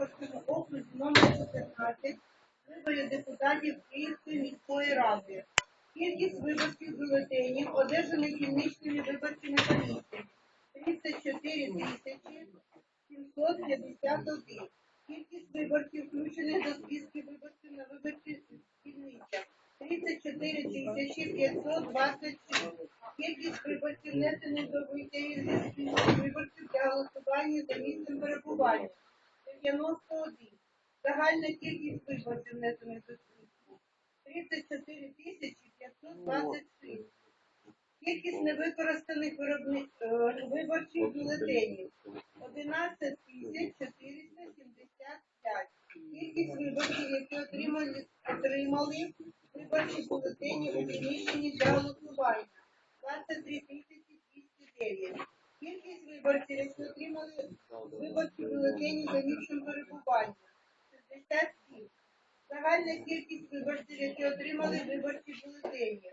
виборчому окрузі номер 14 виборів депутатів Київської міської ради. Кількість виборчих бюлетенів, одержаних дільничними виборчими комісіями 34 тисячі 751. Кількість виборців, включених до списків виборців на виборчих дільницях 34 тисячі 526. Кількість виборців, внесених до витягів зі списків виборців для голосування за місцем перебування 91. Загальна кількість виборців, внесених до списку 34 тисячі 526. Кількість невикористаних е, виборчих бюлетенів 11 тисяч 475. Кількість виборців, які отримали, отримали виборчі бюлетені у приміщенні для голосування 23 тисячі 209. Кількість виборців, які отримали виборчі бюлетені за місцем перебування 67. Загальна кількість виборців, які отримали виборчі бюлетені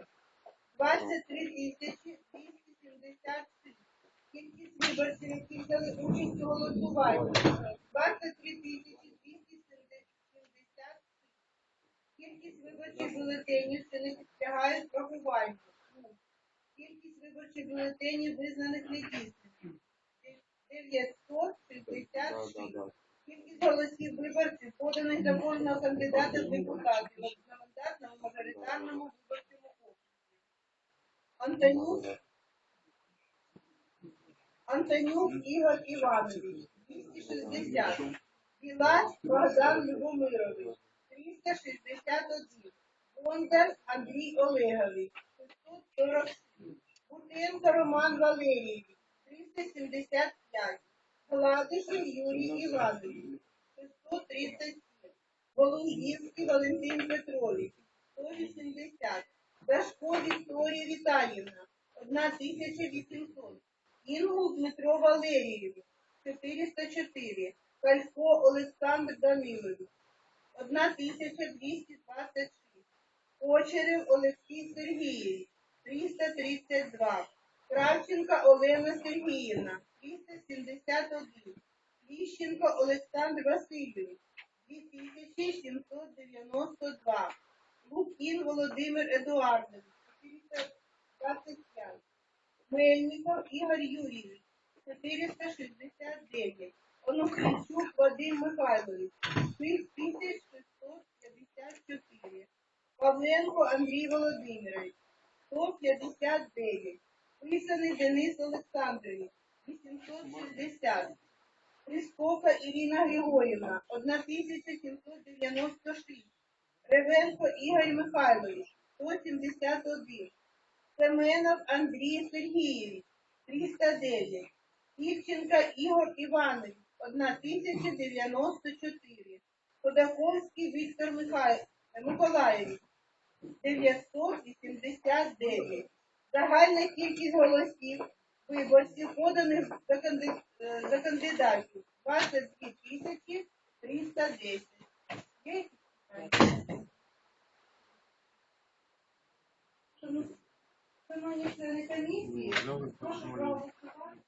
23 тисячі 276. Кількість виборців, які взяли участь у голосуванні 23 тисячі 270. Кількість виборчих бюлетенів, що не підлягають врахуванню. Виборчих бюлетенів, визнаних недійсними 966. Кількість голосів виборців, поданих за кожного кандидата в депутати в одномандатному мажоритарному виборчому окрузі. Антонюк Антонюк Ігор Іванович 260. Білач Богдан Любомирович 361. Бондар Андрій Олегович 647. Бутенко Роман Валерійович 375. Гладишев Юрій Іванович 637. Володівський Валентин Петрович 180. Дашко Вікторія Віталіївна 1800. Інгул Дмитро Валерійович 404. Калько Олександр Данилович 1226. Очерев Олексій Сергійович 332. Кравченка Олена Сергіївна 371. Ліщенко Олександр Васильович 2792. Лукін Володимир Едуардович 425. Мельников Ігор Юрійович 469. Онуфрійчук Вадим Михайлович 6654. Павленко Андрій Володимирович 159. Писаний Денис Олександрович 860. Прискока Ірина Григорівна 1796. Ревенко Ігор Михайлович 171. Семенов Андрій Сергійович 309. Івченка Ігор Іванович 1094. Ходаковський Віктор Михай... Миколаївич 989. Загальна кількість голосів виборців, поданих за е, кандидатів 22 тисячі 310. Шановні члени комісії, прошу проголосувати.